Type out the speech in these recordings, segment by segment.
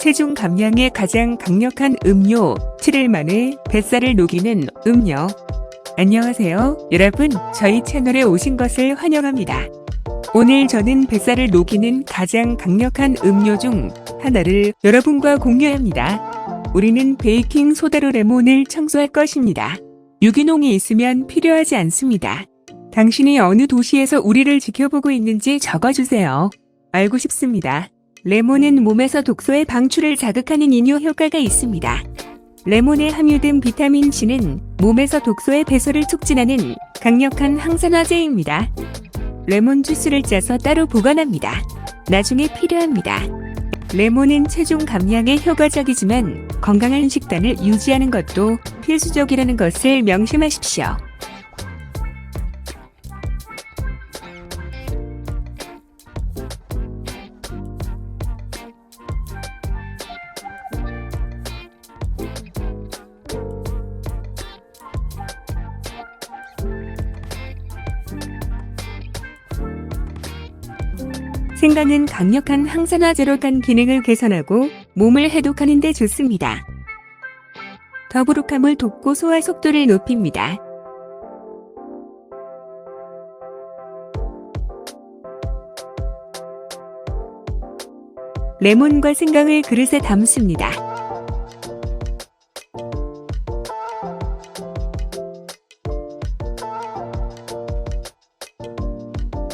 체중 감량에 가장 강력한 음료 7일 만에 뱃살을 녹이는 음료. 안녕하세요. 여러분, 저희 채널에 오신 것을 환영합니다. 오늘 저는 뱃살을 녹이는 가장 강력한 음료 중 하나를 여러분과 공유합니다. 우리는 베이킹 소다로 레몬을 청소할 것입니다. 유기농이 있으면 필요하지 않습니다. 당신이 어느 도시에서 우리를 지켜보고 있는지 적어주세요. 알고 싶습니다. 레몬은 몸에서 독소의 방출을 자극하는 이뇨 효과가 있습니다. 레몬에 함유된 비타민 C는 몸에서 독소의 배설을 촉진하는 강력한 항산화제입니다. 레몬 주스를 짜서 따로 보관합니다. 나중에 필요합니다. 레몬은 체중 감량에 효과적이지만 건강한 식단을 유지하는 것도 필수적이라는 것을 명심하십시오. 생강은 강력한 항산화제로 간 기능을 개선하고 몸을 해독하는 데 좋습니다. 더부룩함을 돕고 소화 속도를 높입니다. 레몬과 생강을 그릇에 담습니다.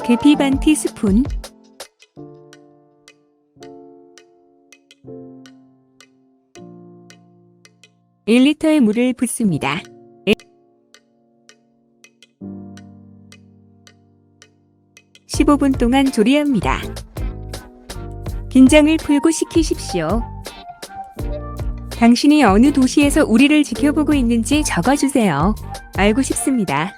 계피 반 티스푼, 1리터의 물을 붓습니다. 15분 동안 조리합니다. 긴장을 풀고 식히십시오. 당신이 어느 도시에서 우리를 지켜보고 있는지 적어주세요. 알고 싶습니다.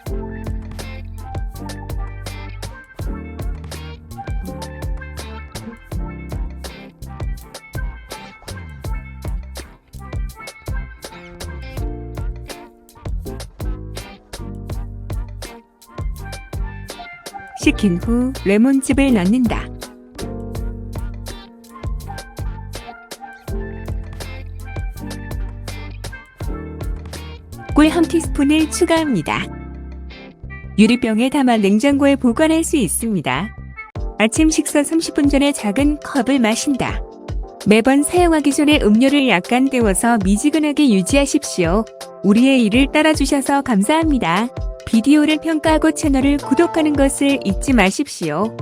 식힌 후 레몬즙을 넣는다. 꿀 한 티스푼을 추가합니다. 유리병에 담아 냉장고에 보관할 수 있습니다. 아침 식사 30분 전에 작은 컵을 마신다. 매번 사용하기 전에 음료를 약간 데워서 미지근하게 유지하십시오. 우리의 일을 따라주셔서 감사합니다. 비디오를 평가하고 채널을 구독하는 것을 잊지 마십시오.